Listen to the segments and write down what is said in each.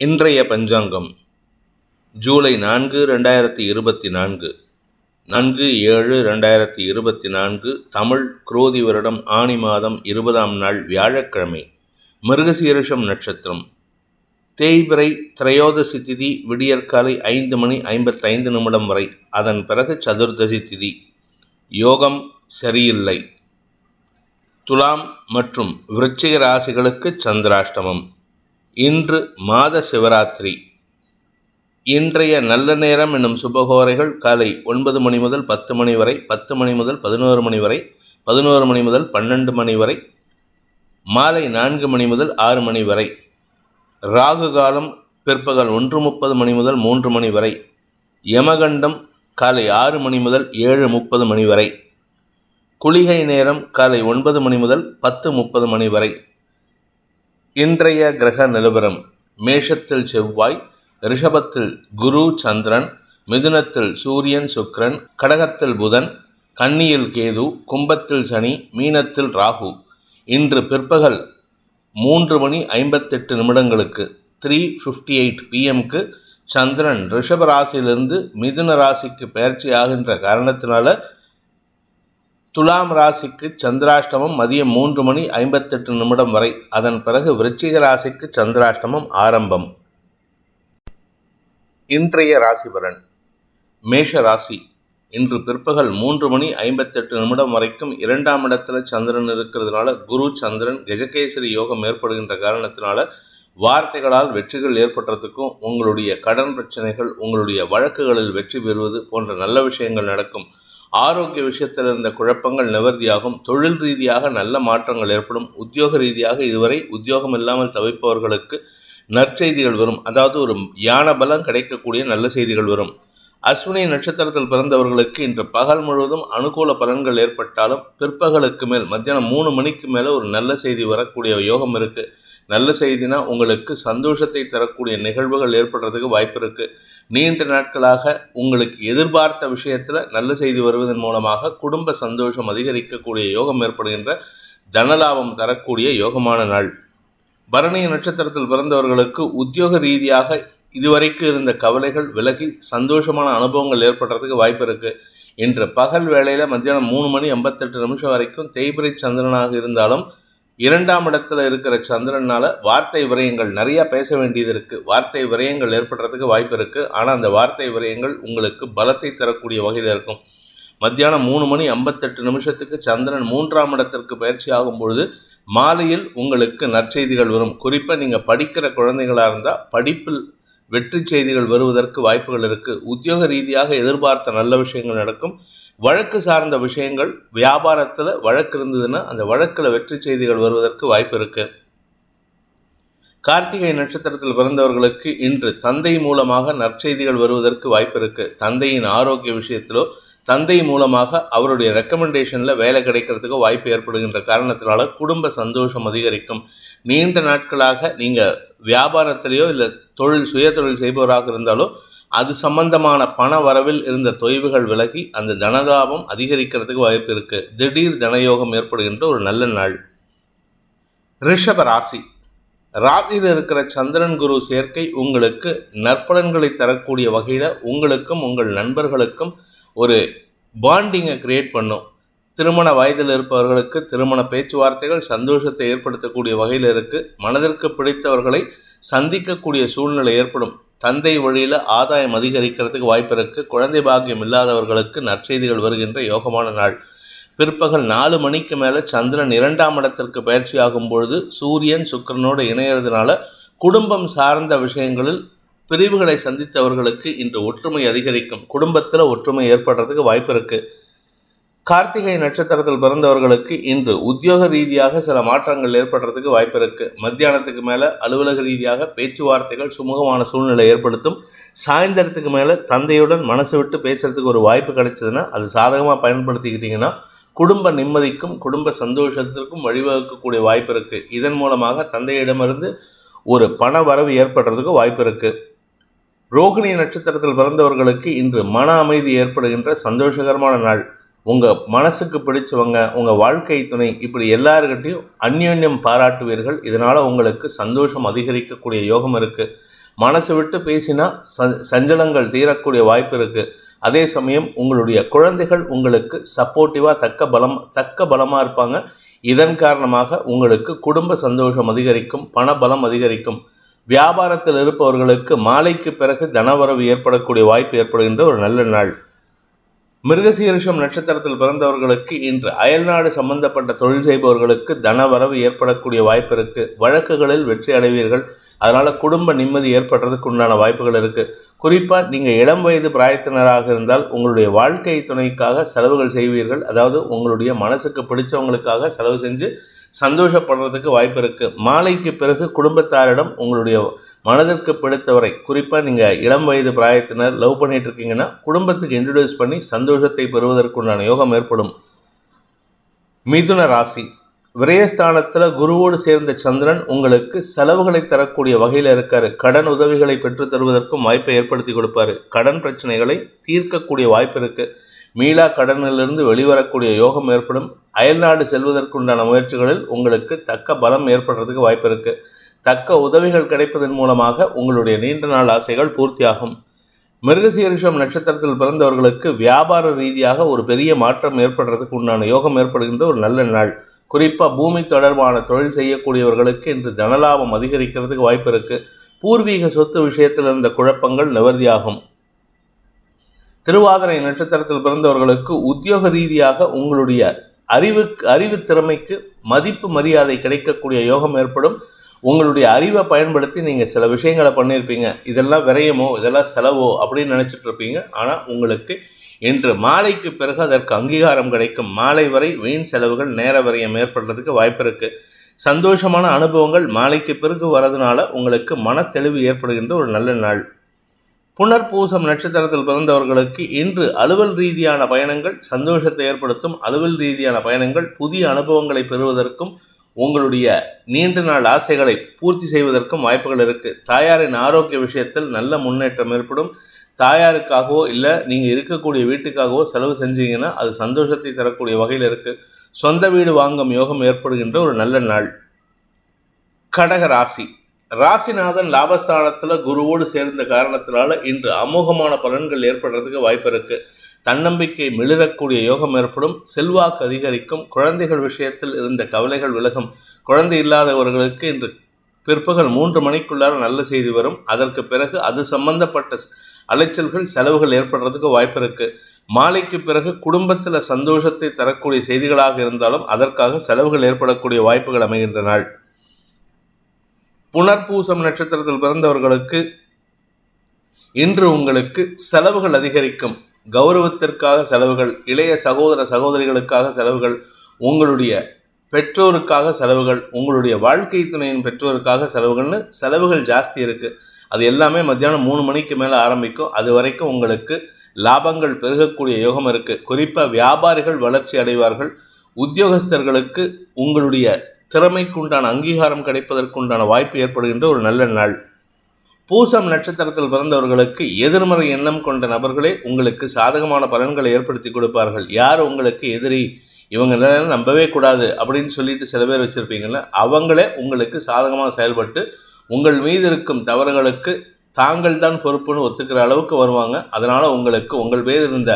இன்றைய பஞ்சாங்கம் ஜூலை நான்கு ரெண்டாயிரத்தி இருபத்தி நான்கு. நான்கு ஏழு ரெண்டாயிரத்தி இருபத்தி நான்கு தமிழ் குரோதி வருடம் ஆனி மாதம் இருபதாம் நாள் வியாழக்கிழமை. மிருகசீரிஷம் நட்சத்திரம். தேய்பிறை திரையோதசி திதி விடியற்காலை ஐந்து மணி ஐம்பத்தைந்து நிமிடம் வரை அதன் பிறகு சதுர்தசி திதி. யோகம் சரியில்லை. துலாம் மற்றும் விருச்சிக ராசிகளுக்கு சந்திராஷ்டமம். இன்று மாத சிவராத்திரி. இன்றைய நல்ல நேரம் என்னும் சுபகோரைகள் காலை ஒன்பது மணி முதல் பத்து மணி வரை பத்து மணி முதல் பதினோரு மணி வரை பதினோரு மணி முதல் பன்னெண்டு மணி வரை மாலை நான்கு மணி முதல் ஆறு மணி வரை ராகு காலம் பிற்பகல் ஒன்று முப்பது மணி முதல் மூன்று மணி வரை யமகண்டம் காலை ஆறு மணி முதல் ஏழு முப்பது மணி வரை குளிகை நேரம் காலை ஒன்பது மணி முதல் பத்து முப்பது மணி வரை இன்றைய கிரக நிலவரம் மேஷத்தில் செவ்வாய் ரிஷபத்தில் குரு சந்திரன் மிதுனத்தில் சூரியன் சுக்ரன் கடகத்தில் புதன் கன்னியில் கேது கும்பத்தில் சனி மீனத்தில் ராகு. இன்று பிற்பகல் மூன்று மணி ஐம்பத்தெட்டு நிமிடங்களுக்கு த்ரீ ஃபிஃப்டி எயிட் பிஎம்க்கு சந்திரன் ரிஷப ராசியிலிருந்து மிதுன ராசிக்கு பயிற்சி ஆகின்ற காரணத்தினால துலாம் ராசிக்கு சந்திராஷ்டமம் மதியம் மூன்று மணி ஐம்பத்தெட்டு நிமிடம் வரை. அதன் பிறகு விருச்சிக ராசிக்கு சந்திராஷ்டமம் ஆரம்பம். இன்றைய ராசிபலன். மேஷ ராசி. இன்று பிற்பகல் மூன்று மணி ஐம்பத்தெட்டு நிமிடம் வரைக்கும் இரண்டாம் இடத்துல சந்திரன் இருக்கிறதுனால குரு சந்திரன் கஜகேசரி யோகம் ஏற்படுகின்ற காரணத்தினால வார்த்தைகளால் வெற்றிகள் ஏற்படுறதுக்கும் உங்களுடைய கடன் பிரச்சனைகள் உங்களுடைய வழக்குகளில் வெற்றி பெறுவது போன்ற நல்ல விஷயங்கள் நடக்கும். ஆரோக்கிய விஷயத்தில் இருந்த குழப்பங்கள் நிவர்த்தியாகும். தொழில் ரீதியாக நல்ல மாற்றங்கள் ஏற்படும். உத்தியோக ரீதியாக இதுவரை உத்தியோகம் இல்லாமல் தவிப்பவர்களுக்கு நற்செய்திகள் வரும். அதாவது ஒரு யான பலம் கிடைக்கக்கூடிய நல்ல செய்திகள் வரும். அஸ்வினி நட்சத்திரத்தில் பிறந்தவர்களுக்கு இன்று பகல் முழுவதும் அனுகூல பலன்கள் ஏற்பட்டாலும் பிற்பகலுக்கு மேல் மத்தியானம் மூணு மணிக்கு மேலே ஒரு நல்ல செய்தி வரக்கூடிய யோகம் இருக்குது நல்ல செய்தினா உங்களுக்கு சந்தோஷத்தை தரக்கூடிய நிகழ்வுகள் ஏற்படுறதுக்கு வாய்ப்பு இருக்குது நீண்ட நாட்களாக உங்களுக்கு எதிர்பார்த்த விஷயத்தில் நல்ல செய்தி வருவதன் மூலமாக குடும்ப சந்தோஷம் அதிகரிக்கக்கூடிய யோகம் ஏற்படுகின்ற தனலாபம் தரக்கூடிய யோகமான நாள். பரணி நட்சத்திரத்தில் பிறந்தவர்களுக்கு உத்தியோக ரீதியாக இதுவரைக்கும் இருந்த கவலைகள் விலகி சந்தோஷமான அனுபவங்கள் ஏற்படுறதுக்கு வாய்ப்பு இருக்குது இன்று பகல் வேளையில் மத்தியானம் மூணு மணி எண்பத்தெட்டு நிமிஷம் வரைக்கும் தேய்பிரை சந்திரனாக இருந்தாலும் இரண்டாம் இடத்துல இருக்கிற சந்திரனால வார்த்தை விரயங்கள் நிறையா பேச வேண்டியது இருக்குது வார்த்தை விரயங்கள் ஏற்படுறதுக்கு வாய்ப்பு இருக்குது ஆனால் அந்த வார்த்தை விரயங்கள் உங்களுக்கு பலத்தை தரக்கூடிய வகையில் இருக்கும். மத்தியானம் மூணு மணி ஐம்பத்தெட்டு நிமிஷத்துக்கு சந்திரன் மூன்றாம் இடத்திற்கு பயிற்சி ஆகும் பொழுது மாலையில் உங்களுக்கு நற்செய்திகள் வரும். குறிப்பாக நீங்கள் படிக்கிற குழந்தைகளாக இருந்தால் படிப்பில் வெற்றி செய்திகள் வருவதற்கு வாய்ப்புகள் இருக்குது உத்தியோக ரீதியாக எதிர்பார்த்த நல்ல விஷயங்கள் நடக்கும். வழக்கு சார்ந்த விஷயங்கள் வியாபாரத்தில் வழக்கு இருந்ததுன்னா அந்த வழக்கில் வெற்றி செய்திகள் வருவதற்கு வாய்ப்பு இருக்குது கார்த்திகை நட்சத்திரத்தில் பிறந்தவர்களுக்கு இன்று தந்தை மூலமாக நற்செய்திகள் வருவதற்கு வாய்ப்பு இருக்குது தந்தையின் ஆரோக்கிய விஷயத்திலோ தந்தை மூலமாக அவருடைய ரெக்கமெண்டேஷனில் வேலை கிடைக்கிறதுக்கு வாய்ப்பு ஏற்படுகின்ற காரணத்தினால குடும்ப சந்தோஷம் அதிகரிக்கும். நீண்ட நாட்களாக நீங்கள் வியாபாரத்திலேயோ இல்லை தொழில் சுய தொழில் செய்பவராக இருந்தாலோ அது சம்பந்தமான பண வரவில் இருந்த தொய்வுகள் விலகி அந்த தனதாபம் அதிகரிக்கிறதுக்கு வாய்ப்பு இருக்குது திடீர் தனயோகம் ஏற்படுகின்ற ஒரு நல்ல நாள். ரிஷப ராசி. ராசியில் இருக்கிற சந்திரன் குரு சேர்க்கை உங்களுக்கு நற்பலன்களை தரக்கூடிய வகையில் உங்களுக்கும் உங்கள் நண்பர்களுக்கும் ஒரு பாண்டிங்கை கிரியேட் பண்ணும். திருமண வயதில் இருப்பவர்களுக்கு திருமண பேச்சுவார்த்தைகள் சந்தோஷத்தை ஏற்படுத்தக்கூடிய வகையில் இருக்குது மனதிற்கு பிடித்தவர்களை சந்திக்கக்கூடிய சூழ்நிலை ஏற்படும். தந்தை வழியில் ஆதாயம் அதிகரிக்கிறதுக்கு வாய்ப்பு இருக்குது குழந்தை பாக்கியம் இல்லாதவர்களுக்கு நற்செய்திகள் வருகின்ற யோகமான நாள். பிற்பகல் நாலு மணிக்கு மேலே சந்திரன் இரண்டாம் இடத்திற்கு பயிற்சி ஆகும் பொழுது சூரியன் சுக்கரனோடு இணையிறதுனால குடும்பம் சார்ந்த விஷயங்களில் பிரிவுகளை சந்தித்தவர்களுக்கு இன்று ஒற்றுமை அதிகரிக்கும். குடும்பத்தில் ஒற்றுமை ஏற்படுறதுக்கு வாய்ப்பு இருக்குது கார்த்திகை நட்சத்திரத்தில் பிறந்தவர்களுக்கு இன்று உத்தியோக ரீதியாக சில மாற்றங்கள் ஏற்படுறதுக்கு வாய்ப்பு இருக்குது மத்தியானத்துக்கு மேலே அலுவலக ரீதியாக பேச்சுவார்த்தைகள் சுமூகமான சூழ்நிலை ஏற்படுத்தும். சாயந்தரத்துக்கு மேலே தந்தையுடன் மனசு விட்டு பேசுகிறதுக்கு ஒரு வாய்ப்பு கிடைச்சதுன்னா அது சாதகமாக பயன்படுத்திக்கிட்டிங்கன்னா குடும்ப நிம்மதிக்கும் குடும்ப சந்தோஷத்திற்கும் வழிவகுக்கக்கூடிய வாய்ப்பு இருக்குது இதன் மூலமாக தந்தையிடமிருந்து ஒரு பண வரவு ஏற்படுறதுக்கு வாய்ப்பு இருக்குது ரோகிணி நட்சத்திரத்தில் பிறந்தவர்களுக்கு இன்று மன அமைதி ஏற்படுகின்ற சந்தோஷகரமான நாள். உங்கள் மனசுக்கு பிடிச்சவங்க உங்கள் வாழ்க்கை துணை இப்படி எல்லாருக்கிட்டையும் அந்யோன்யம் பாராட்டுவீர்கள். இதனால் உங்களுக்கு சந்தோஷம் அதிகரிக்கக்கூடிய யோகம் இருக்குது மனசு விட்டு பேசினா சஞ்சலங்கள் தீரக்கூடிய வாய்ப்பு இருக்குது அதே சமயம் உங்களுடைய குழந்தைகள் உங்களுக்கு சப்போர்ட்டிவாக தக்க பலம் தக்க பலமாக இருப்பாங்க. இதன் காரணமாக உங்களுக்கு குடும்ப சந்தோஷம் அதிகரிக்கும் பண பலம் அதிகரிக்கும். வியாபாரத்தில் இருப்பவர்களுக்கு மாலைக்கு பிறகு தனவரவு ஏற்படக்கூடிய வாய்ப்பு ஏற்படுகின்ற ஒரு நல்ல நாள். மிருகசீரிஷம் நட்சத்திரத்தில் பிறந்தவர்களுக்கு இன்று அயல்நாடு சம்பந்தப்பட்ட தொழில் செய்பவர்களுக்கு தனவரவு ஏற்படக்கூடிய வாய்ப்பு இருக்கு. வழக்குகளில் வெற்றி அடைவீர்கள். அதனால குடும்ப நிம்மதி ஏற்படுறதுக்கு உண்டான வாய்ப்புகள் இருக்கு. குறிப்பா நீங்க இளம் வயது பிராயத்தினராக இருந்தால் உங்களுடைய வாழ்க்கை துணைக்காக செலவுகள் செய்வீர்கள். அதாவது உங்களுடைய மனசுக்கு பிடிச்சவங்களுக்காக செலவு செஞ்சு சந்தோஷப்படுறதுக்கு வாய்ப்பு இருக்குது மாலைக்கு பிறகு குடும்பத்தாரிடம் உங்களுடைய மனதிற்கு பிடித்தவரை குறிப்பாக நீங்கள் இளம் வயது பிராயத்தினர் லவ் பண்ணிட்டு இருக்கீங்கன்னா குடும்பத்துக்கு இன்ட்ரடியூஸ் பண்ணி சந்தோஷத்தை பெறுவதற்குண்டான யோகம் ஏற்படும். மிதுன ராசி. விரயஸ்தானத்தில் குருவோடு சேர்ந்த சந்திரன் உங்களுக்கு செலவுகளை தரக்கூடிய வகையில் இருக்கார். கடன் உதவிகளை பெற்றுத் தருவதற்கும் வாய்ப்பை ஏற்படுத்தி கொடுப்பாரு. கடன் பிரச்சனைகளை தீர்க்கக்கூடிய வாய்ப்பு இருக்குது மீளா கடனிலிருந்து வெளிவரக்கூடிய யோகம் ஏற்படும். அயல்நாடு செல்வதற்குண்டான முயற்சிகளில் உங்களுக்கு தக்க பலம் ஏற்படுறதுக்கு வாய்ப்பு இருக்கு. தக்க உதவிகள் கிடைப்பதன் மூலமாக உங்களுடைய நீண்ட நாள் ஆசைகள் பூர்த்தியாகும். மிருகசீரிஷம் நட்சத்திரத்தில் பிறந்தவர்களுக்கு வியாபார ரீதியாக ஒரு பெரிய மாற்றம் ஏற்படுறதுக்கு உண்டான யோகம் ஏற்படுகின்ற ஒரு நல்ல நாள். குறிப்பாக பூமி தொடர்பான தொழில் செய்யக்கூடியவர்களுக்கு இன்று தனலாபம் அதிகரிக்கிறதுக்கு வாய்ப்பு இருக்குது பூர்வீக சொத்து விஷயத்தில் இருந்த குழப்பங்கள் நிவர்த்தியாகும். திருவாதிரை நட்சத்திரத்தில் பிறந்தவர்களுக்கு உத்தியோக ரீதியாக உங்களுடைய அறிவுக்கு அறிவு திறமைக்கு மதிப்பு மரியாதை கிடைக்கக்கூடிய யோகம் ஏற்படும். உங்களுடைய அறிவை பயன்படுத்தி நீங்கள் சில விஷயங்களை பண்ணியிருப்பீங்க இதெல்லாம் விரயமோ இதெல்லாம் செலவோ அப்படின்னு நினச்சிட்டு இருப்பீங்க. ஆனால் உங்களுக்கு இன்று மாலைக்கு பிறகு அதற்கு அங்கீகாரம் கிடைக்கும். மாலை வரை வீண் செலவுகள் நேர விரயம் ஏற்படுறதுக்கு வாய்ப்பு இருக்குது சந்தோஷமான அனுபவங்கள் மாலைக்கு பிறகு வரதுனால உங்களுக்கு மனத்தெளிவு ஏற்படுகின்ற ஒரு நல்ல நாள். புனர்பூசம் நட்சத்திரத்தில் பிறந்தவர்களுக்கு இன்று அலுவல் ரீதியான பயணங்கள் சந்தோஷத்தை ஏற்படுத்தும் அலுவல் ரீதியான பயணங்கள் புதிய அனுபவங்களை பெறுவதற்கும் உங்களுடைய நீண்ட நாள் ஆசைகளை பூர்த்தி செய்வதற்கும் வாய்ப்புகள் இருக்குது தாயாரின் ஆரோக்கிய விஷயத்தில் நல்ல முன்னேற்றம் ஏற்படும். தாயாருக்காகவோ இல்லை நீங்கள் இருக்கக்கூடிய வீட்டுக்காகவோ செலவு செஞ்சீங்கன்னா அது சந்தோஷத்தை தரக்கூடிய வகையில் இருக்குது சொந்த வீடு வாங்கும் யோகம் ஏற்படுகின்ற ஒரு நல்ல நாள். கடக ராசி. ராசிநாதன் லாபஸ்தானத்தில் குருவோடு சேர்ந்த காரணத்தினால இன்று அமோகமான பலன்கள் ஏற்படுறதுக்கு வாய்ப்பு இருக்கு. தன்னம்பிக்கை மிளிரக்கூடிய யோகம் ஏற்படும். செல்வாக்கு அதிகரிக்கும். குழந்தைகள் விஷயத்தில் இருந்த கவலைகள் விலகும். குழந்தை இல்லாதவர்களுக்கு இன்று பிற்பகல் மூன்று மணிக்குள்ளார நல்ல செய்தி வரும். அதற்கு பிறகு அது சம்பந்தப்பட்ட அலைச்சல்கள் செலவுகள் ஏற்படுறதுக்கு வாய்ப்பு இருக்கு. மாலைக்கு பிறகு குடும்பத்தில் சந்தோஷத்தை தரக்கூடிய செய்திகளாக இருந்தாலும் அதற்காக செலவுகள் ஏற்படக்கூடிய வாய்ப்புகள் அமைகின்ற நாள் புனர்பூசம் நட்சத்திரத்தில் பிறந்தவர்களுக்கு இன்று உங்களுக்கு செலவுகள் அதிகரிக்கும். கௌரவத்திற்காக செலவுகள் இளைய சகோதர சகோதரிகளுக்காக செலவுகள் உங்களுடைய பெற்றோருக்காக செலவுகள் உங்களுடைய வாழ்க்கை துணையின் பெற்றோருக்காக செலவுகள்னு செலவுகள் ஜாஸ்தி இருக்குது அது எல்லாமே மத்தியானம் மூணு மணிக்கு மேலே ஆரம்பிக்கும். அது வரைக்கும் உங்களுக்கு லாபங்கள் பெருகக்கூடிய யோகம் இருக்குது குறிப்பாக வியாபாரிகள் வளர்ச்சி அடைவார்கள். உத்தியோகஸ்தர்களுக்கு உங்களுடைய திறமைக்குண்டான அங்கீகாரம் கிடைப்பதற்குண்டான வாய்ப்பு ஏற்படுகின்ற ஒரு நல்ல நாள். பூசம் நட்சத்திரத்தில் பிறந்தவர்களுக்கு எதிர்மறை எண்ணம் கொண்ட நபர்களே உங்களுக்கு சாதகமான பலன்களை ஏற்படுத்தி கொடுப்பார்கள். யார் உங்களுக்கு எதிரி? இவங்க நம்பவே கூடாது அப்படின்னு சொல்லிட்டு சில பேர் வச்சுருப்பீங்கள்ல அவங்களே உங்களுக்கு சாதகமாக செயல்பட்டு உங்கள் மீது இருக்கும் தவறுகளுக்கு தாங்கள் தான் பொறுப்புன்னு ஒத்துக்கிற அளவுக்கு வருவாங்க. அதனால் உங்களுக்கு உங்கள் மீது இருந்த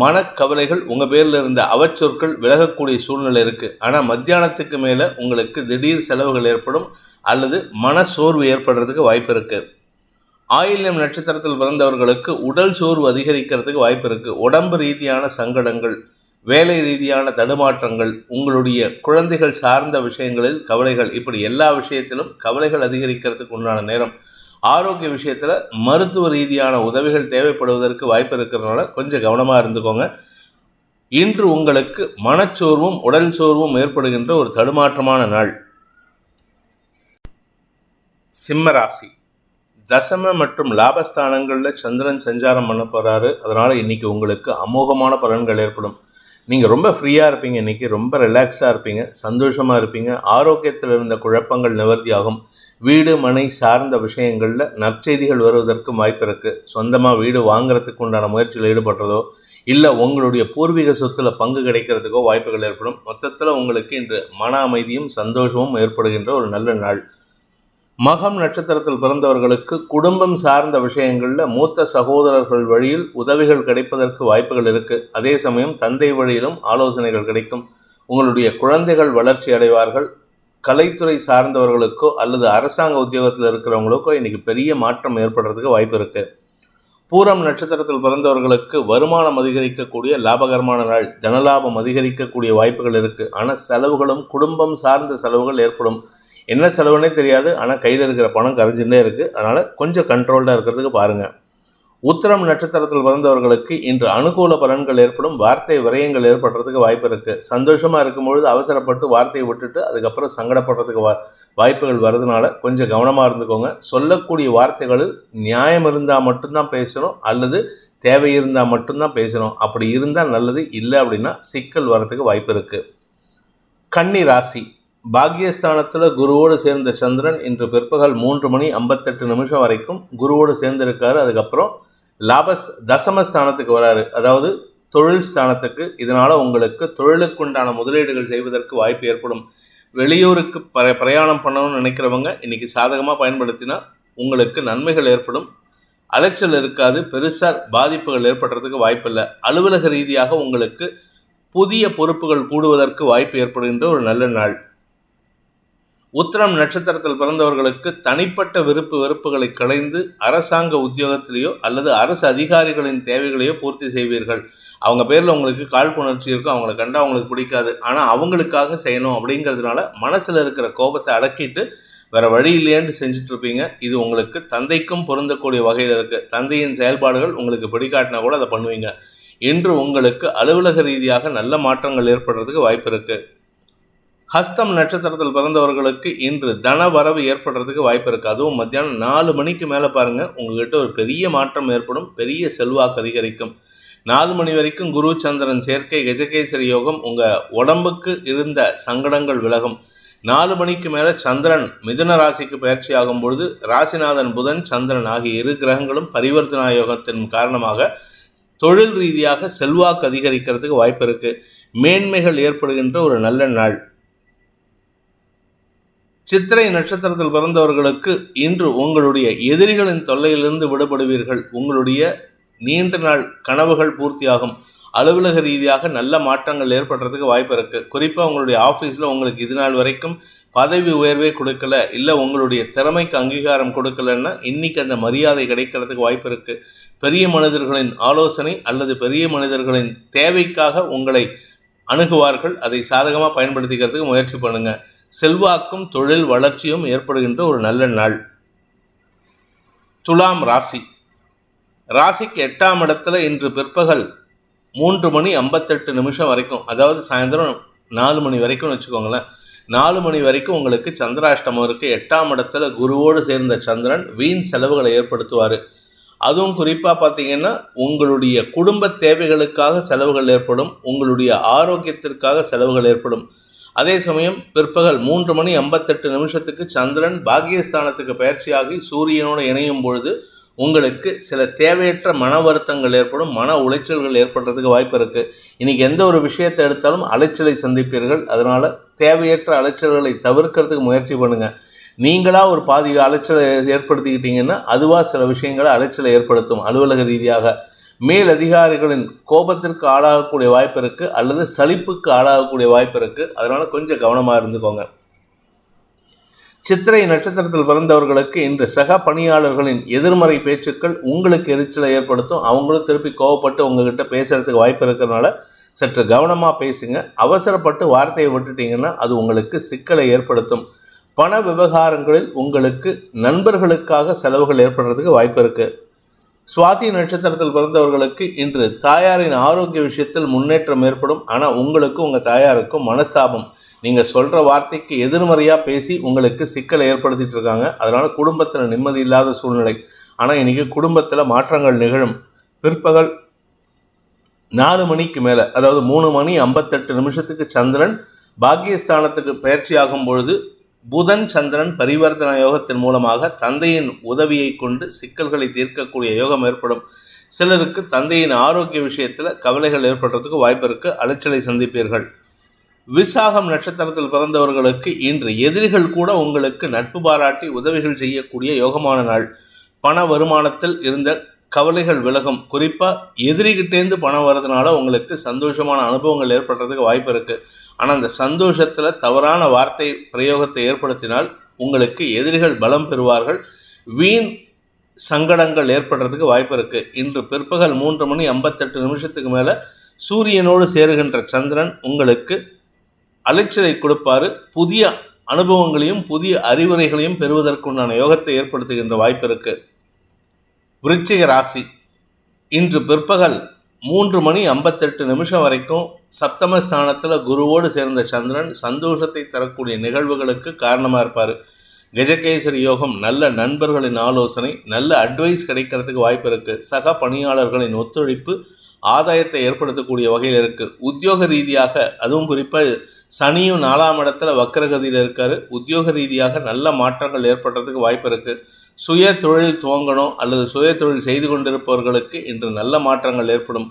மனக்கவலைகள் உங்கள் பேரில் இருந்த அவச்சொற்கள் விலகக்கூடிய சூழ்நிலை இருக்குது ஆனால் மத்தியானத்துக்கு மேலே உங்களுக்கு திடீர் செலவுகள் ஏற்படும் அல்லது மன சோர்வு ஏற்படுறதுக்கு வாய்ப்பு இருக்குது ஆயில்யம் நட்சத்திரத்தில் பிறந்தவர்களுக்கு உடல் சோர்வு அதிகரிக்கிறதுக்கு வாய்ப்பு இருக்குது உடம்பு ரீதியான சங்கடங்கள் வேலை ரீதியான தடுமாற்றங்கள் உங்களுடைய குழந்தைகள் சார்ந்த விஷயங்களில் கவலைகள் இப்படி எல்லா விஷயத்திலும் கவலைகள் அதிகரிக்கிறதுக்கு உண்டான நேரம். ஆரோக்கிய விஷயத்தில் மருத்துவ ரீதியான உதவிகள் தேவைப்படுவதற்கு வாய்ப்பு இருக்கிறதுனால கொஞ்சம் கவனமாக இருந்துக்கோங்க. இன்று உங்களுக்கு மனச்சோர்வும் உடல் சோர்வும் ஏற்படுகின்ற ஒரு தடுமாற்றமான நாள். சிம்ம ராசி. தசம மற்றும் லாபஸ்தானங்களில் சந்திரன் சஞ்சாரம் பண்ண போகிறாரு அதனால் இன்னைக்கு உங்களுக்கு அமோகமான பலன்கள் ஏற்படும். நீங்கள் ரொம்ப ஃப்ரீயாக இருப்பீங்க இன்றைக்கி ரொம்ப ரிலாக்ஸ்டாக இருப்பீங்க சந்தோஷமாக இருப்பீங்க ஆரோக்கியத்தில் இருந்த குழப்பங்கள் நிவர்த்தியாகும் வீடு மனை சார்ந்த விஷயங்களில் நற்செய்திகள் வருவதற்கும் வாய்ப்பு இருக்குது சொந்தமாக வீடு வாங்குறதுக்கு உண்டான முயற்சியில் ஈடுபடுறதோ இல்லை உங்களுடைய பூர்வீக சொத்தில் பங்கு கிடைக்கிறதுக்கோ வாய்ப்புகள் ஏற்படும். மொத்தத்தில் உங்களுக்கு இன்று மன அமைதியும் சந்தோஷமும் ஏற்படுகின்ற ஒரு நல்ல நாள். மகம் நட்சத்திரத்தில் பிறந்தவர்களுக்கு குடும்பம் சார்ந்த விஷயங்களில் மூத்த சகோதரர்கள் வழியில் உதவிகள் கிடைப்பதற்கு வாய்ப்புகள் இருக்குது அதே சமயம் தந்தை வழியிலும் ஆலோசனைகள் கிடைக்கும். உங்களுடைய குழந்தைகள் வளர்ச்சி அடைவார்கள். கலைத்துறை சார்ந்தவர்களுக்கோ அல்லது அரசாங்க உத்தியோகத்தில் இருக்கிறவங்களுக்கோ இன்னைக்கு பெரிய மாற்றம் ஏற்படுறதுக்கு வாய்ப்பு இருக்குது பூரம் நட்சத்திரத்தில் பிறந்தவர்களுக்கு வருமானம் அதிகரிக்கக்கூடிய லாபகரமான நாள். தனலாபம் அதிகரிக்கக்கூடிய வாய்ப்புகள் இருக்குது ஆனால் செலவுகளும் குடும்பம் சார்ந்த செலவுகள் ஏற்படும். என்ன செலவுனே தெரியாது ஆனால் கையில் இருக்கிற பணம் கரைஞ்சுட்டே இருக்குது அதனால் கொஞ்சம் கண்ட்ரோல்டாக இருக்கிறதுக்கு பாருங்கள் உத்திரம் நட்சத்திரத்தில் பிறந்தவர்களுக்கு இன்று அனுகூல பலன்கள் ஏற்படும் வார்த்தை விரயங்கள் ஏற்படுறதுக்கு வாய்ப்பு இருக்குது சந்தோஷமாக இருக்கும்பொழுது அவசரப்பட்டு வார்த்தையை விட்டுட்டு அதுக்கப்புறம் சங்கடப்படுறதுக்கு வா வாய்ப்புகள் வர்றதுனால கொஞ்சம் கவனமாக இருந்துக்கோங்க. சொல்லக்கூடிய வார்த்தைகள் நியாயம் இருந்தால் மட்டும்தான் பேசணும் அல்லது தேவை இருந்தால் மட்டும்தான் பேசணும். அப்படி இருந்தால் நல்லது இல்லை அப்படின்னா சிக்கல் வர்றதுக்கு வாய்ப்பு இருக்குது கன்னி ராசி. பாக்யஸ்தானத்தில் குருவோடு சேர்ந்த சந்திரன் இன்று பிற்பகல் மூன்று மணி ஐம்பத்தெட்டு நிமிஷம் வரைக்கும் குருவோடு சேர்ந்திருக்காரு. அதுக்கப்புறம் லாபஸ் தசமஸ்தானத்துக்கு வராரு. அதாவது தொழில் ஸ்தானத்துக்கு. இதனால் உங்களுக்கு தொழிலுக்குண்டான முதலீடுகள் செய்வதற்கு வாய்ப்பு ஏற்படும். வெளியூருக்கு பிர பிரயாணம் பண்ணணும்னு நினைக்கிறவங்க இன்றைக்கி சாதகமாக பயன்படுத்தினா உங்களுக்கு நன்மைகள் ஏற்படும். அலைச்சல் இருக்காது. பெருசாக பாதிப்புகள் ஏற்படுறதுக்கு வாய்ப்பில்லை. அலுவலக ரீதியாக உங்களுக்கு புதிய பொறுப்புகள் கூடுவதற்கு வாய்ப்பு ஏற்படுகின்ற ஒரு நல்ல நாள். உத்திரம் நட்சத்திரத்தில் பிறந்தவர்களுக்கு தனிப்பட்ட விருப்பு வெறுப்புகளை களைந்து அரசாங்க உத்தியோகத்திலேயோ அல்லது அரசு அதிகாரிகளின் தேவைகளையோ பூர்த்தி செய்வீர்கள். அவங்க பேரில் உங்களுக்கு காழ்ப்புணர்ச்சி இருக்கும் அவங்கள கண்டா அவங்களுக்கு பிடிக்காது. ஆனால் அவங்களுக்காக செய்யணும் அப்படிங்கிறதுனால மனசில் இருக்கிற கோபத்தை அடக்கிட்டு வேற வழி இல்லையான்னு செஞ்சுட்டு இருப்பீங்க. இது உங்களுக்கு தந்தைக்கும் பொருந்தக்கூடிய வகையில் இருக்கு. தந்தையின் செயல்பாடுகள் உங்களுக்கு பிடிக்காட்டினா கூட அதை பண்ணுவீங்க. இன்று உங்களுக்கு அலுவலக ரீதியாக நல்ல மாற்றங்கள் ஏற்படுறதுக்கு வாய்ப்பு இருக்குது ஹஸ்தம் நட்சத்திரத்தில் பிறந்தவர்களுக்கு இன்று தன வரவு ஏற்படுறதுக்கு வாய்ப்பு இருக்குது அதுவும் மத்தியானம் நாலு மணிக்கு மேலே பாருங்கள் உங்ககிட்ட ஒரு பெரிய மாற்றம் ஏற்படும் பெரிய செல்வாக்கு அதிகரிக்கும். நாலு மணி வரைக்கும் குரு சந்திரன் சேர்க்கை கஜகேசரி யோகம் உங்கள் உடம்புக்கு இருந்த சங்கடங்கள் விலகும். நாலு மணிக்கு மேலே சந்திரன் மிதுன ராசிக்கு பயிற்சி ஆகும் பொழுது ராசிநாதன் புதன் சந்திரன் ஆகிய இரு கிரகங்களும் பரிவர்த்தனா யோகத்தின் காரணமாக தொழில் ரீதியாக செல்வாக்கு அதிகரிக்கிறதுக்கு வாய்ப்பு இருக்குது மேன்மைகள் ஏற்படுகின்ற ஒரு நல்ல நாள். சித்திரை நட்சத்திரத்தில் பிறந்தவர்களுக்கு இன்று உங்களுடைய எதிரிகளின் தொல்லையிலிருந்து விடுபடுவீர்கள். உங்களுடைய நீண்ட நாள் கனவுகள் பூர்த்தியாகும். அலுவலக ரீதியாக நல்ல மாற்றங்கள் ஏற்படுறதுக்கு வாய்ப்பு இருக்கு. குறிப்பாக உங்களுடைய ஆஃபீஸில் உங்களுக்கு இது நாள் வரைக்கும் பதவி உயர்வே கொடுக்கல இல்லை உங்களுடைய திறமைக்கு அங்கீகாரம் கொடுக்கலன்னா இன்னைக்கு அந்த மரியாதை கிடைக்கிறதுக்கு வாய்ப்பு இருக்கு. பெரிய மனிதர்களின் ஆலோசனை அல்லது பெரிய மனிதர்களின் தேவைக்காக உங்களை அணுகுவார்கள். அதை சாதகமாக பயன்படுத்திக்கிறதுக்கு முயற்சி பண்ணுங்கள் செல்வாக்கும் தொழில் வளர்ச்சியும் ஏற்படுகின்ற ஒரு நல்ல நாள். துலாம் ராசி. ராசிக்கு எட்டாம் இடத்துல இன்று பிற்பகல் மூன்று மணி ஐம்பத்தெட்டு நிமிஷம் வரைக்கும் அதாவது சாயந்தரம் நாலு மணி வரைக்கும் வச்சுக்கோங்களேன். நாலு மணி வரைக்கும் உங்களுக்கு சந்திராஷ்டமம் இருக்குது எட்டாம் இடத்துல குருவோடு சேர்ந்த சந்திரன் வீண் செலவுகளை ஏற்படுத்துவார். அதுவும் குறிப்பாக பார்த்தீங்கன்னா உங்களுடைய குடும்ப தேவைகளுக்காக செலவுகள் ஏற்படும் உங்களுடைய ஆரோக்கியத்திற்காக செலவுகள் ஏற்படும். அதே சமயம் பிற்பகல் மூன்று மணி ஐம்பத்தெட்டு நிமிஷத்துக்கு சந்திரன் பாகியஸ்தானத்துக்கு பயிற்சியாகி சூரியனோடு இணையும் பொழுது உங்களுக்கு சில தேவையற்ற மன வருத்தங்கள் ஏற்படும் மன உளைச்சல்கள் ஏற்படுறதுக்கு வாய்ப்பு இருக்குது இன்றைக்கி எந்த ஒரு விஷயத்தை எடுத்தாலும் அலைச்சலை சந்திப்பீர்கள். அதனால் தேவையற்ற அலைச்சல்களை தவிர்க்கிறதுக்கு முயற்சி பண்ணுங்கள் நீங்களாக ஒரு பாதி அலைச்சலை ஏற்படுத்திக்கிட்டீங்கன்னா அதுவாக சில விஷயங்களை அலைச்சலை ஏற்படுத்தும். அலுவலக ரீதியாக மேல் அதிகாரிகளின் கோபத்திற்கு ஆளாகக்கூடிய வாய்ப்பு இருக்குது அல்லது சலிப்புக்கு ஆளாகக்கூடிய வாய்ப்பு இருக்குது அதனால் கொஞ்சம் கவனமாக இருந்துக்கோங்க. சித்திரை நட்சத்திரத்தில் பிறந்தவர்களுக்கு இன்று சக பணியாளர்களின் எதிர்மறை பேச்சுக்கள் உங்களுக்கு எரிச்சலை ஏற்படுத்தும். அவங்களும் திருப்பி கோவப்பட்டு உங்ககிட்ட பேசுறதுக்கு வாய்ப்பு இருக்கிறதுனால சற்று கவனமாக பேசுங்க. அவசரப்பட்டு வார்த்தையை விட்டுட்டீங்கன்னா அது உங்களுக்கு சிக்கலை ஏற்படுத்தும். பண விவகாரங்களில் உங்களுக்கு நண்பர்களுக்காக செலவுகள் ஏற்படுறதுக்கு வாய்ப்பு இருக்குது சுவாதி நட்சத்திரத்தில் பிறந்தவர்களுக்கு இன்று தாயாரின் ஆரோக்கிய விஷயத்தில் முன்னேற்றம் ஏற்படும். ஆனால் உங்களுக்கு உங்கள் தாயாருக்கும் மனஸ்தாபம். நீங்கள் சொல்கிற வார்த்தைக்கு எதிர்மறையாக பேசி உங்களுக்கு சிக்கலை ஏற்படுத்திட்டு இருக்காங்க. அதனால் குடும்பத்தில் நிம்மதி இல்லாத சூழ்நிலை. ஆனால் இன்றைக்கி குடும்பத்தில் மாற்றங்கள் நிகழும். பிற்பகல் நாலு மணிக்கு மேலே அதாவது மூணு மணி ஐம்பத்தெட்டு நிமிஷத்துக்கு சந்திரன் பாக்கியஸ்தானத்துக்கு பயிற்சியாகும் பொழுது புதன் சந்திரன் பரிவர்த்தன யோகத்தின் மூலமாக தந்தையின் உதவியை கொண்டு சிக்கல்களை தீர்க்கக்கூடிய யோகம் ஏற்படும். சிலருக்கு தந்தையின் ஆரோக்கிய விஷயத்தில் கவலைகள் ஏற்படுறதுக்கு வாய்ப்பு இருக்கு. அலைச்சலை சந்திப்பீர்கள். விசாகம் நட்சத்திரத்தில் பிறந்தவர்களுக்கு இன்று எதிரிகள் கூட உங்களுக்கு நட்பு பாராட்டி உதவிகள் செய்யக்கூடிய யோகமான நாள். பண வருமானத்தில் இருந்த கவலைகள் விலகும். குறிப்பாக எதிரிகிட்டேருந்து பணம் வர்றதுனால உங்களுக்கு சந்தோஷமான அனுபவங்கள் ஏற்படுறதுக்கு வாய்ப்பு இருக்குது ஆனால் அந்த சந்தோஷத்தில் தவறான வார்த்தை பிரயோகத்தை ஏற்படுத்தினால் உங்களுக்கு எதிரிகள் பலம் பெறுவார்கள். வீண் சங்கடங்கள் ஏற்படுறதுக்கு வாய்ப்பு இருக்குது இன்று பிற்பகல் மூன்று மணி ஐம்பத்தெட்டு நிமிஷத்துக்கு மேலே சூரியனோடு சேருகின்ற சந்திரன் உங்களுக்கு அலைச்சலை கொடுப்பாரு. புதிய அனுபவங்களையும் புதிய அறிவுரைகளையும் பெறுவதற்குண்டான யோகத்தை ஏற்படுத்துகின்ற வாய்ப்பு இருக்குது விருச்சிக ராசி. இன்று பிற்பகல் மூன்று மணி ஐம்பத்தெட்டு நிமிஷம் வரைக்கும் சப்தமஸ்தானத்தில் குருவோடு சேர்ந்த சந்திரன் சந்தோஷத்தை தரக்கூடிய நிகழ்வுகளுக்கு காரணமாக இருப்பார். கஜகேசரி யோகம் நல்ல நண்பர்களின் ஆலோசனை நல்ல அட்வைஸ் கிடைக்கிறதுக்கு வாய்ப்பு இருக்குது சக பணியாளர்களின் ஒத்துழைப்பு ஆதாயத்தை ஏற்படுத்தக்கூடிய வகையில் இருக்குது உத்தியோக ரீதியாக அதுவும் குறிப்பாக சனியும் நாலாம் இடத்துல வக்கரகதியில் இருக்கார். உத்தியோக ரீதியாக நல்ல மாற்றங்கள் ஏற்படுறதுக்கு வாய்ப்பு இருக்குது சுய தொழில் துவங்கணும் அல்லது சுய தொழில் செய்து கொண்டிருப்பவர்களுக்கு இன்று நல்ல மாற்றங்கள் ஏற்படும்.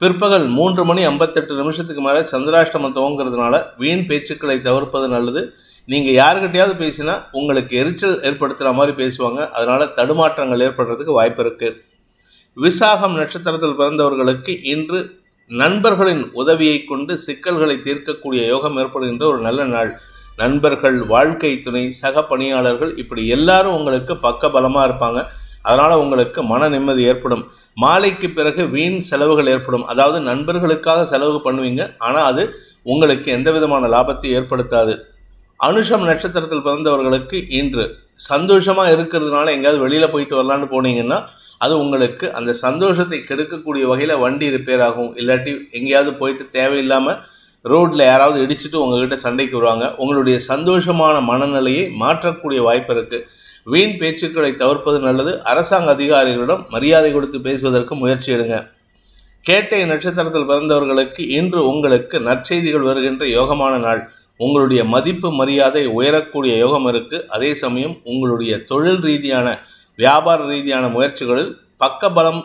பிற்பகல் மூன்று மணி ஐம்பத்தெட்டு நிமிஷத்துக்கு மேலே சந்திராஷ்டமம் துவங்கிறதுனால வீண் பேச்சுக்களை தவிர்ப்பது நல்லது. நீங்கள் யாருக்கிட்டையாவது பேசினா உங்களுக்கு எரிச்சல் ஏற்படுத்துகிற மாதிரி பேசுவாங்க. அதனால் தடுமாற்றங்கள் ஏற்படுறதுக்கு வாய்ப்பு இருக்குது விசாகம் நட்சத்திரத்தில் பிறந்தவர்களுக்கு இன்று நண்பர்களின் உதவியை கொண்டு சிக்கல்களை தீர்க்கக்கூடிய யோகம் ஏற்படுகின்ற ஒரு நல்ல நாள். நண்பர்கள் வாழ்க்கை துணை சக பணியாளர்கள் இப்படி எல்லாரும் உங்களுக்கு பக்க பலமாக இருப்பாங்க. அதனால் உங்களுக்கு மன நிம்மதி ஏற்படும். மாலைக்கு பிறகு வீண் செலவுகள் ஏற்படும். அதாவது நண்பர்களுக்காக செலவு பண்ணுவீங்க. ஆனால் அது உங்களுக்கு எந்த விதமான லாபத்தை ஏற்படுத்தாது. அனுஷம் நட்சத்திரத்தில் பிறந்தவர்களுக்கு இன்று சந்தோஷமாக இருக்கிறதுனால எங்கேயாவது வெளியில் போயிட்டு வரலான்னு போனீங்கன்னா அது உங்களுக்கு அந்த சந்தோஷத்தை கெடுக்கக்கூடிய வகையில் வண்டி ரிப்பேர் ஆகும். இல்லாட்டி எங்கேயாவது போயிட்டு தேவையில்லாமல் ரோட்டில் யாராவது இடிச்சிட்டு உங்ககிட்ட சண்டைக்கு வருவாங்க. உங்களுடைய சந்தோஷமான மனநிலையை மாற்றக்கூடிய வாய்ப்பு இருக்குது வீண் பேச்சுக்களை தவிர்ப்பது நல்லது. அரசாங்க அதிகாரிகளிடம் மரியாதை கொடுத்து பேசுவதற்கு முயற்சி எடுங்க. கேட்டை நட்சத்திரத்தில் பிறந்தவர்களுக்கு இன்று உங்களுக்கு நற்செய்திகள் வருகின்ற யோகமான நாள். உங்களுடைய மதிப்பு மரியாதை உயரக்கூடிய யோகம் இருக்குது அதே சமயம் உங்களுடைய தொழில் ரீதியான வியாபார ரீதியான முயற்சிகளில் பக்கபலம்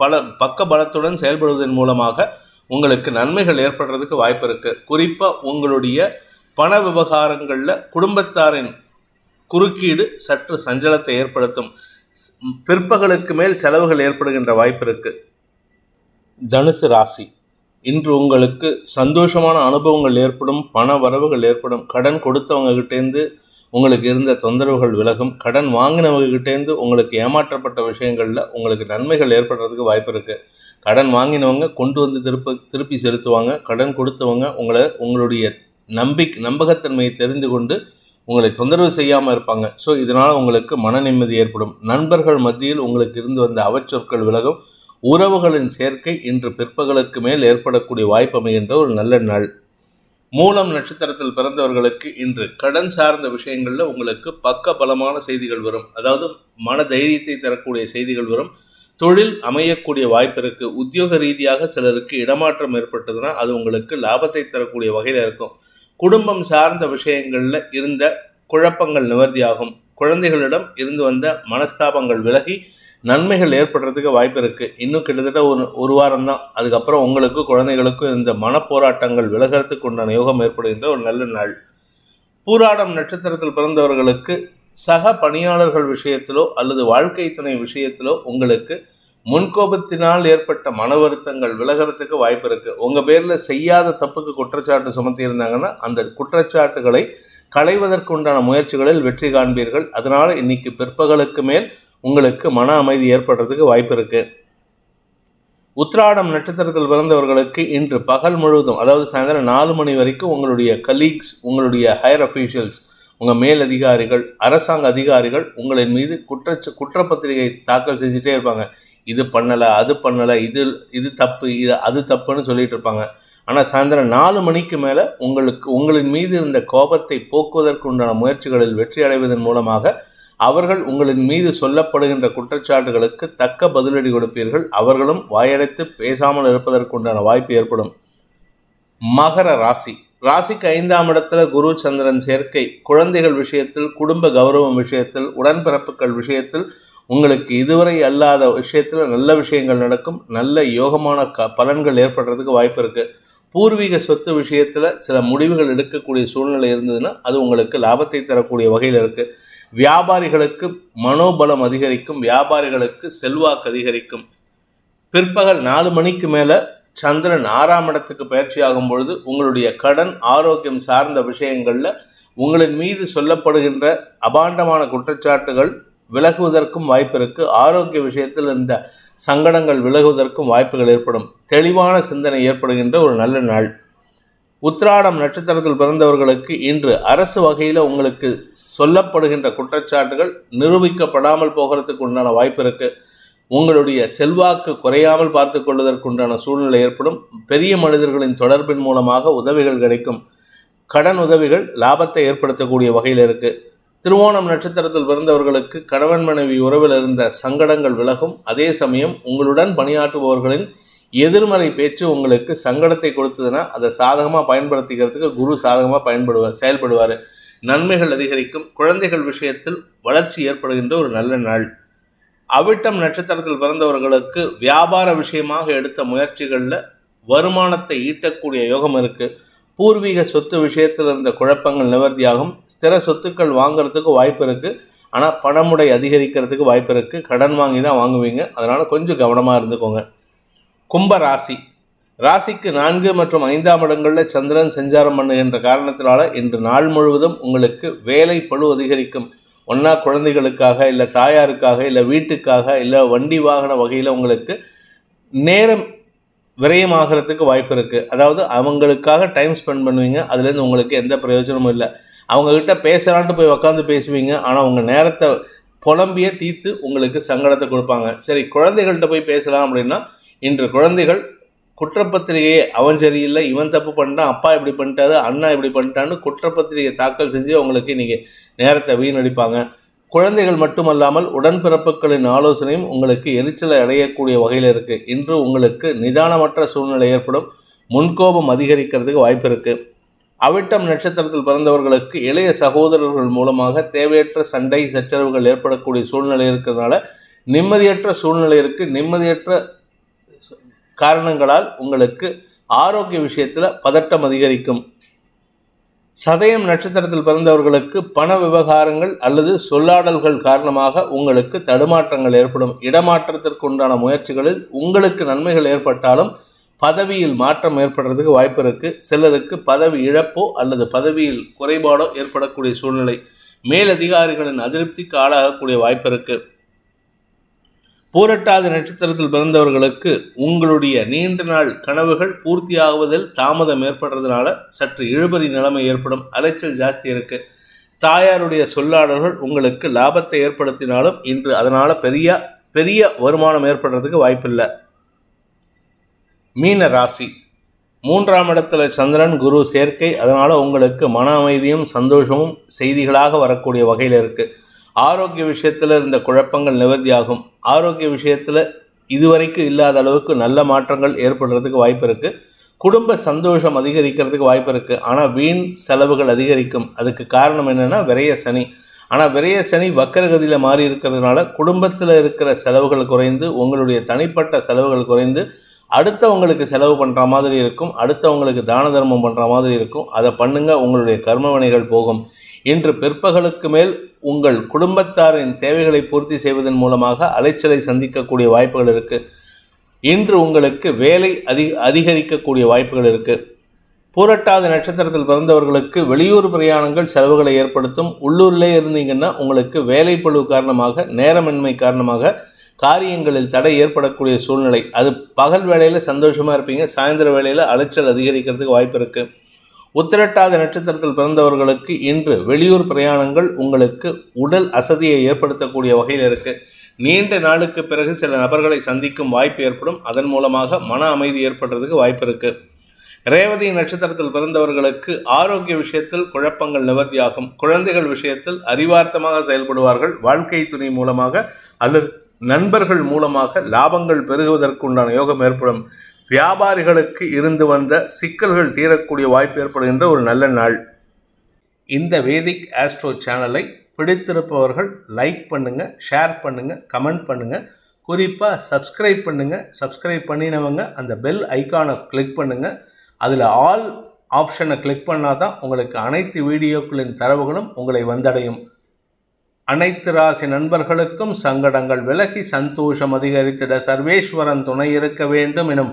பல பக்க பலத்துடன் செயல்படுவதன் மூலமாக உங்களுக்கு நன்மைகள் ஏற்படுறதுக்கு வாய்ப்பு இருக்குது குறிப்பாக உங்களுடைய பண விவகாரங்களில் குடும்பத்தாரின் குறுக்கீடு சற்று சஞ்சலத்தை ஏற்படுத்தும். பிற்பகலுக்கு மேல் செலவுகள் ஏற்படுகின்ற வாய்ப்பு இருக்குது தனுசு ராசி. இன்று உங்களுக்கு சந்தோஷமான அனுபவங்கள் ஏற்படும் பண வரவுகள் ஏற்படும். கடன் கொடுத்தவங்க கிட்டேருந்து உங்களுக்கு இருந்த தொந்தரவுகள் விலகும் கடன் வாங்கினவங்ககிட்டேருந்து உங்களுக்கு ஏமாற்றப்பட்ட விஷயங்களில் உங்களுக்கு நன்மைகள் ஏற்படுறதுக்கு வாய்ப்பு இருக்குது கடன் வாங்கினவங்க கொண்டு வந்து திருப்ப திருப்பி செலுத்துவாங்க. கடன் கொடுத்தவங்க உங்களை உங்களுடைய நம்பிக் நம்பகத்தன்மையை தெரிந்து கொண்டு உங்களை தொந்தரவு செய்யாமல் இருப்பாங்க. ஸோ இதனால் உங்களுக்கு மன நிம்மதி ஏற்படும். நண்பர்கள் மத்தியில் உங்களுக்கு இருந்து வந்த அவச்சொற்கள் விலகும். உறவுகளின் சேர்க்கை இன்று பிற்பகலுக்கு மேல் ஏற்படக்கூடிய வாய்ப்பு அமைகின்ற ஒரு நல்ல நாள். மூலம் நட்சத்திரத்தில் பிறந்தவர்களுக்கு இன்று கடன் சார்ந்த விஷயங்களில் உங்களுக்கு பக்க பலமான செய்திகள் வரும். அதாவது மன தைரியத்தை தரக்கூடிய செய்திகள் வரும். தொழில் அமையக்கூடிய வாய்ப்பு உத்தியோக ரீதியாக சிலருக்கு இடமாற்றம் ஏற்பட்டதுன்னா அது உங்களுக்கு லாபத்தை தரக்கூடிய வகையில் இருக்கும். குடும்பம் சார்ந்த விஷயங்களில் இருந்த குழப்பங்கள் நிவர்த்தியாகும். குழந்தைகளிடம் இருந்து வந்த மனஸ்தாபங்கள் விலகி நன்மைகள் ஏற்படுறதுக்கு வாய்ப்பு இருக்குது இன்னும் கிட்டத்தட்ட ஒரு ஒரு வாரம் தான் அதுக்கப்புறம் உங்களுக்கு குழந்தைகளுக்கும் இந்த மனப்போராட்டங்கள் விலகிறதுக்கு உண்டான யோகம் ஏற்படுகின்ற ஒரு நல்ல நாள். பூராடம் நட்சத்திரத்தில் பிறந்தவர்களுக்கு சக பணியாளர்கள் விஷயத்திலோ அல்லது வாழ்க்கை துணை விஷயத்திலோ உங்களுக்கு முன்கோபத்தினால் ஏற்பட்ட மன வருத்தங்கள் விலகிறதுக்கு வாய்ப்பு இருக்குது உங்கள் பேரில் செய்யாத தப்புக்கு குற்றச்சாட்டு சுமத்தியிருந்தாங்கன்னா அந்த குற்றச்சாட்டுகளை களைவதற்குண்டான முயற்சிகளில் வெற்றி காண்பீர்கள். அதனால் இன்னைக்கு பிற்பகலுக்கு மேல் உங்களுக்கு மன அமைதி ஏற்படுறதுக்கு வாய்ப்பு இருக்குது உத்ராடம் நட்சத்திரத்தில் பிறந்தவர்களுக்கு இன்று பகல் முழுவதும் அதாவது சாயந்தரம் நாலு மணி வரைக்கும் உங்களுடைய கலீக்ஸ் உங்களுடைய ஹையர் அஃபீஷியல்ஸ் உங்கள் மேல் அதிகாரிகள் அரசாங்க அதிகாரிகள் உங்களின் மீது குற்றச்ச குற்றப்பத்திரிகை தாக்கல் செஞ்சுட்டே இருப்பாங்க. இது பண்ணலை அது பண்ணலை இது இது தப்பு இது அது தப்புன்னு சொல்லிட்டு இருப்பாங்க. ஆனால் சாயந்தரம் நாலு மணிக்கு மேலே உங்களுக்கு உங்களின் மீது இருந்த கோபத்தை போக்குவதற்கு உண்டான முயற்சிகளில் வெற்றி அடைவதன் மூலமாக அவர்கள் உங்களின் மீது சொல்லப்படுகின்ற குற்றச்சாட்டுகளுக்கு தக்க பதிலடி கொடுப்பீர்கள். அவர்களும் வாயடைத்து பேசாமல் இருப்பதற்குண்டான வாய்ப்பு ஏற்படும். மகர ராசி. ராசிக்கு ஐந்தாம் இடத்துல குரு சந்திரன் சேர்க்கை குழந்தைகள் விஷயத்தில் குடும்ப கௌரவம் விஷயத்தில் உடன்பிறப்புகள் விஷயத்தில் உங்களுக்கு இதுவரை அல்லாத விஷயத்தில் நல்ல விஷயங்கள் நடக்கும். நல்ல யோகமான க பலன்கள் ஏற்படுறதுக்கு வாய்ப்பு இருக்குது பூர்வீக சொத்து விஷயத்தில் சில முடிவுகள் எடுக்கக்கூடிய சூழ்நிலை இருந்ததுன்னா அது உங்களுக்கு லாபத்தை தரக்கூடிய வகையில் இருக்குது வியாபாரிகளுக்கு மனோபலம் அதிகரிக்கும் வியாபாரிகளுக்கு செல்வாக்கு அதிகரிக்கும். பிற்பகல் நாலு மணிக்கு மேலே சந்திரன் ஆறாம் இடத்துக்கு பயிற்சியாகும் பொழுது உங்களுடைய கடன் ஆரோக்கியம் சார்ந்த விஷயங்களில் உங்களின் மீது சொல்லப்படுகின்ற அபாண்டமான குற்றச்சாட்டுகள் விலகுவதற்கும் வாய்ப்பு இருக்கு. ஆரோக்கிய விஷயத்தில் இந்த சங்கடங்கள் விலகுவதற்கும் வாய்ப்புகள் ஏற்படும். தெளிவான சிந்தனை ஏற்படுகின்ற ஒரு நல்ல நாள். உத்ராடம் நட்சத்திரத்தில் பிறந்தவர்களுக்கு இன்று அரசு வகையில் உங்களுக்கு சொல்லப்படுகின்ற குற்றச்சாட்டுகள் நிரூபிக்கப்படாமல் போகிறதுக்கு உண்டான வாய்ப்பு இருக்கு. உங்களுடைய செல்வாக்கு குறையாமல் பார்த்து கொள்வதற்குண்டான சூழ்நிலை ஏற்படும். பெரிய மனிதர்களின் தொடர்பின் மூலமாக உதவிகள் கிடைக்கும். கடன் உதவிகள் லாபத்தை ஏற்படுத்தக்கூடிய வகையில் இருக்கு. திருவோணம் நட்சத்திரத்தில் பிறந்தவர்களுக்கு கணவன் மனைவி உறவில் இருந்த சங்கடங்கள் விலகும். அதே சமயம் உங்களுடன் பணியாற்றுபவர்களின் எதிர்மறை பேச்சு உங்களுக்கு சங்கடத்தை கொடுத்ததுன்னா அதை சாதகமாக பயன்படுத்திக்கிறதுக்கு குரு சாதகமாக பயன்படுவார் செயல்படுவார். நன்மைகள் அதிகரிக்கும். குழந்தைகள் விஷயத்தில் வளர்ச்சி ஏற்படுகின்ற ஒரு நல்ல நாள். அவிட்டம் நட்சத்திரத்தில் பிறந்தவர்களுக்கு வியாபார விஷயமாக எடுத்த முயற்சிகளில் வருமானத்தை ஈட்டக்கூடிய யோகம் இருக்குது பூர்வீக சொத்து விஷயத்தில் இருந்த குழப்பங்கள் நிவர்த்தியாகும். ஸ்திர சொத்துக்கள் வாங்குறதுக்கு வாய்ப்பு இருக்குது ஆனால் பணமுடை அதிகரிக்கிறதுக்கு வாய்ப்பு இருக்குது கடன் வாங்கி தான் வாங்குவீங்க. அதனால் கொஞ்சம் கவனமாக இருந்துக்கோங்க. கும்ப ராசி. ராசிக்கு நான்கு மற்றும் ஐந்தாம் இடங்களில் சந்திரன் சஞ்சாரம் பண்ணுகின்ற காரணத்தினால இன்று நாள் முழுவதும் உங்களுக்கு வேலை பழு அதிகரிக்கும். ஒன்றா குழந்தைகளுக்காக இல்லை தாயாருக்காக இல்லை வீட்டுக்காக இல்லை வண்டி வாகன வகையில் உங்களுக்கு நேரம் விரயமாகிறதுக்கு வாய்ப்பு இருக்குது அதாவது அவங்களுக்காக டைம் ஸ்பெண்ட் பண்ணுவீங்க. அதுலேருந்து உங்களுக்கு எந்த பிரயோஜனமும் இல்லை. அவங்கக்கிட்ட பேசலான்ட்டு போய் உக்காந்து பேசுவீங்க. ஆனால் உங்கள் நேரத்தை புலம்பியே தீர்த்து உங்களுக்கு சங்கடத்தை கொடுப்பாங்க. சரி குழந்தைகள்கிட்ட போய் பேசலாம் அப்படின்னா இன்று குழந்தைகள் குற்றப்பத்திரிகையை அவன் சரியில்லை இவன் தப்பு பண்ணிட்டான் அப்பா இப்படி பண்ணிட்டாரு அண்ணா இப்படி பண்ணிட்டான்னு குற்றப்பத்திரிகை தாக்கல் செஞ்சு அவங்களுக்கு இன்றைக்கி நேரத்தை வீணடிப்பாங்க. குழந்தைகள் மட்டுமல்லாமல் உடன்பிறப்புகளின் ஆலோசனையும் உங்களுக்கு எரிச்சலை அடையக்கூடிய வகையில் இருக்குது இன்று உங்களுக்கு நிதானமற்ற சூழ்நிலை ஏற்படும். முன்கோபம் அதிகரிக்கிறதுக்கு வாய்ப்பு இருக்குது அவிட்டம் நட்சத்திரத்தில் பிறந்தவர்களுக்கு இளைய சகோதரர்கள் மூலமாக தேவையற்ற சண்டை சச்சரவுகள் ஏற்படக்கூடிய சூழ்நிலை இருக்கிறதுனால நிம்மதியற்ற சூழ்நிலை இருக்குது நிம்மதியற்ற காரணங்களால் உங்களுக்கு ஆரோக்கிய விஷயத்தில் பதட்டம் அதிகரிக்கும். சதயம் நட்சத்திரத்தில் பிறந்தவர்களுக்கு பண விவகாரங்கள் அல்லது சொல்லாடல்கள் காரணமாக உங்களுக்கு தடுமாற்றங்கள் ஏற்படும். இடமாற்றத்திற்கு உண்டான முயற்சிகளில் உங்களுக்கு நன்மைகள் ஏற்பட்டாலும் பதவியில் மாற்றம் ஏற்படுறதுக்கு வாய்ப்பு இருக்கு. சிலருக்கு பதவி இழப்போ அல்லது பதவியில் குறைபாடோ ஏற்படக்கூடிய சூழ்நிலை. மேலதிகாரிகளின் அதிருப்திக்கு ஆளாகக்கூடிய வாய்ப்பு இருக்குது பூரட்டாதி நட்சத்திரத்தில் பிறந்தவர்களுக்கு உங்களுடைய நீண்ட நாள் கனவுகள் பூர்த்தியாகுவதில் தாமதம் ஏற்படுறதுனால சற்று இழுபறி நிலைமை ஏற்படும். அலைச்சல் ஜாஸ்தி இருக்கு. தாயாருடைய சொல்லாடல்கள் உங்களுக்கு லாபத்தை ஏற்படுத்தினாலும் இன்று அதனால் பெரிய பெரிய வருமானம் ஏற்படுறதுக்கு வாய்ப்பில்லை. மீன ராசி. மூன்றாம் இடத்துல சந்திரன் குரு சேர்க்கை. அதனால் உங்களுக்கு மன அமைதியும் சந்தோஷமும் செய்திகளாக வரக்கூடிய வகையில் இருக்குது ஆரோக்கிய விஷயத்தில் இருந்த குழப்பங்கள் நிவர்த்தியாகும். ஆரோக்கிய விஷயத்தில் இதுவரைக்கும் இல்லாத அளவுக்கு நல்ல மாற்றங்கள் ஏற்படுறதுக்கு வாய்ப்பு இருக்குது குடும்ப சந்தோஷம் அதிகரிக்கிறதுக்கு வாய்ப்பு இருக்குது ஆனால் வீண் செலவுகள் அதிகரிக்கும். அதுக்கு காரணம் என்னென்னா விரைய சனி. ஆனால் விரைய சனி வக்கரகதியில் மாறி இருக்கிறதுனால குடும்பத்தில் இருக்கிற செலவுகள் குறைந்து உங்களுடைய தனிப்பட்ட செலவுகள் குறைந்து அடுத்தவங்களுக்கு செலவு பண்ணுற மாதிரி இருக்கும். அடுத்தவங்களுக்கு தான தர்மம் பண்ணுற மாதிரி இருக்கும். அதை பண்ணுங்கள் உங்களுடைய கர்மவினைகள் போகும். இன்று பிற்பகலுக்கு மேல் உங்கள் குடும்பத்தாரின் தேவைகளை பூர்த்தி செய்வதன் மூலமாக அலைச்சலை சந்திக்கக்கூடிய வாய்ப்புகள் இருக்குது இன்று உங்களுக்கு வேலை அதி அதிகரிக்கக்கூடிய வாய்ப்புகள் இருக்குது பூரட்டாத நட்சத்திரத்தில் பிறந்தவர்களுக்கு வெளியூர் பிரயாணங்கள் செலவுகளை ஏற்படுத்தும். உள்ளூரிலே இருந்தீங்கன்னா உங்களுக்கு வேலைப்பழு காரணமாக நேரமின்மை காரணமாக காரியங்களில் தடை ஏற்படக்கூடிய சூழ்நிலை. அது பகல் வேளையில் சந்தோஷமாக இருப்பீங்க. சாயந்தர வேளையில் அலைச்சல் அதிகரிக்கிறதுக்கு வாய்ப்பு இருக்குது உத்திரட்டாத நட்சத்திரத்தில் பிறந்தவர்களுக்கு இன்று வெளியூர் பிரயாணங்கள் உங்களுக்கு உடல் அசதியை ஏற்படுத்தக்கூடிய வகையில் இருக்குது நீண்ட நாளுக்கு பிறகு சில நபர்களை சந்திக்கும் வாய்ப்பு ஏற்படும். அதன் மூலமாக மன அமைதி ஏற்படுறதுக்கு வாய்ப்பு இருக்குது ரேவதி நட்சத்திரத்தில் பிறந்தவர்களுக்கு ஆரோக்கிய விஷயத்தில் குழப்பங்கள் நிவர்த்தியாகும். குழந்தைகள் விஷயத்தில் அறிவார்த்தமாக செயல்படுவார்கள். வாழ்க்கை துணை மூலமாக அல்லது நண்பர்கள் மூலமாக லாபங்கள் பெருகுவதற்குண்டான யோகம் ஏற்படும். வியாபாரிகளுக்கு இருந்து வந்த சிக்கல்கள் தீரக்கூடிய வாய்ப்பு ஏற்படுகின்ற ஒரு நல்ல நாள். இந்த வேதிக் ஆஸ்ட்ரோ சேனலை பிடித்திருப்பவர்கள் லைக் பண்ணுங்கள் ஷேர் பண்ணுங்கள் கமெண்ட் பண்ணுங்கள் குறிப்பாக சப்ஸ்கிரைப் பண்ணுங்கள் சப்ஸ்கிரைப் பண்ணினவங்க அந்த பெல் ஐக்கானை கிளிக் பண்ணுங்கள் அதில் ஆல் ஆப்ஷனை கிளிக் பண்ணால் தான் உங்களுக்கு அனைத்து வீடியோக்களின் தரவுகளும் உங்களை வந்தடையும். அனைத்து ராசி நண்பர்களுக்கும் சங்கடங்கள் விலகி சந்தோஷம் அதிகரித்திட சர்வேஸ்வரன் துணை இருக்க வேண்டும் எனும்